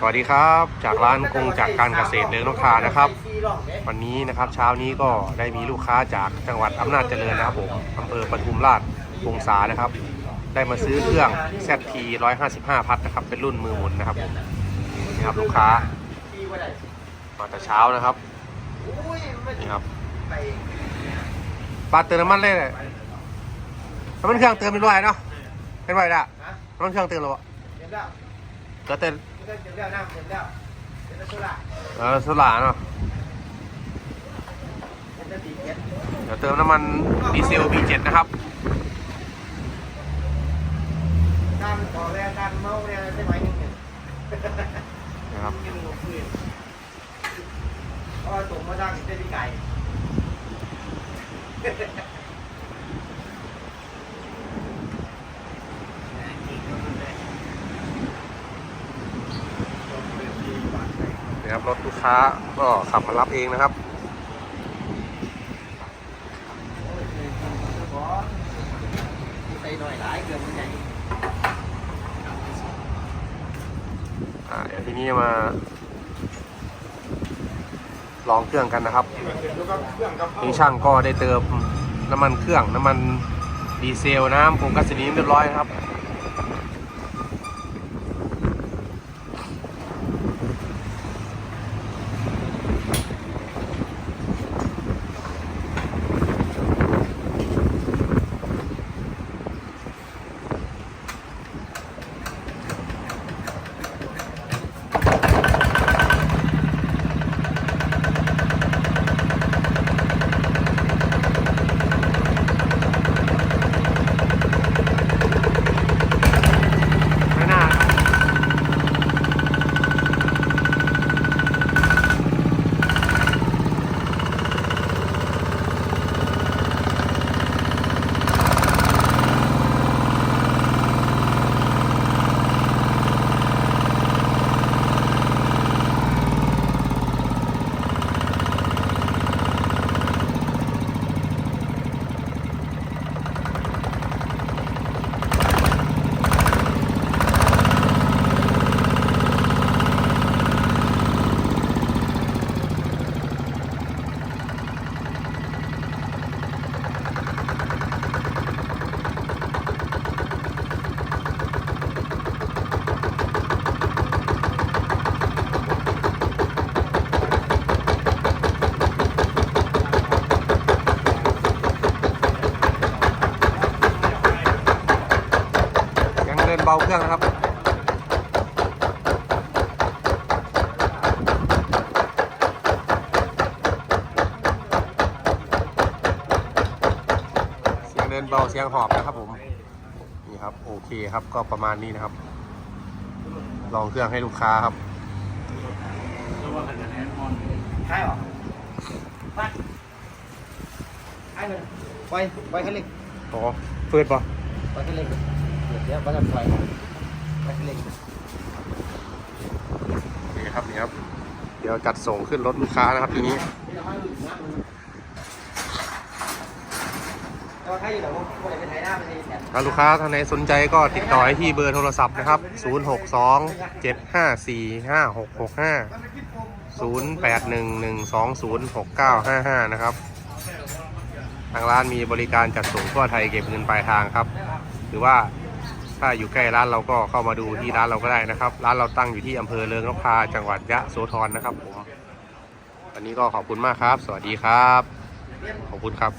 สวัสดีครับจากร้านกงจากการเกษตรเลืองนกทานะครับ วันนี้นะครับเช้านี้ก็ได้มีลูกค้าจากจังหวัดอำนาจเจริญนะครับผมอำเภอปทุมราชวงศานะครับ ได้มาซื้อเครื่อง ZT 155 พัดนะครับ เป็นรุ่นมือหมุนนะครับผมนี่ครับลูกค้า มาแต่เช้านะครับนี่ครับปาเติมน้ำมันเลยเลยน้ำมันเครื่องเติมเป็นร้อยเนาะเป็นร้อยละน้ำมันเครื่องเติมแล้วบ่เดี๋ย เติมแล้วน้ำเดี๋ยวแล้วเดี๋ยวแล้วโซล่าเออสลาเนาะเดี๋ยวจะตีเก็ตเดี๋ยวเติมน้ำมันดีเซล B7 นะครับการต่อแรงการเมาแรงได้ไหมนึงเนี่ยนะครับยังลงพื้นเพราะว่าตกมาดังได้ดีไก่ ครับรถลูกค้าก็ขับมารับเองนะครับใส่หน่อยหลายเกินมันใหญ่อ่าเดี๋ยวทีนี้มา ลองเครื่องกันนะครับนี่ช่างก็ได้เติมน้ำมันเครื่องน้ำมันดีเซลน้ำผงกัสนีนเรียบร้อยนะครับ เบาเครื่องนะครับเสียงเดินเบาเสียงหอบนะครับผมนี่ครับโอเคครับก็ประมาณนี้นะครับ ลองเครื่องให้ลูกค้าครับใช่หรอไปไอ้หนึ่งไปไปคันเล็กโอ้เปิดปะไปคันเล็ก เดี๋ยวก็จะไปไปคันเล็กนี่ครับนี่ครับ เดี๋ยวจัดส่งขึ้นรถลูกค้านะครับทีนี้แต่ว่อยู่แต่ว่าคนไหนเป็นไทยน้าเป็นไทยแสบถ้าลูกค้าท่านไหนสนใจก็ติดต่อให้ที่เบอร์โทรศัพท์นะครับ 062 754 5665 0811206955 นะครับ ทางร้านมีบริการจัดส่งทั่วไทยเก็บเงินปลายทางครับ หรือว่า ถ้าอยู่ใกล้ร้านเราก็เข้ามาดูที่ร้านเราก็ได้นะครับ ร้านเราตั้งอยู่ที่อำเภอเลิงนกพาจังหวัดยะโสธรนะครับผมวันนี้ก็ขอบคุณมากครับ สวัสดีครับ ขอบคุณครับ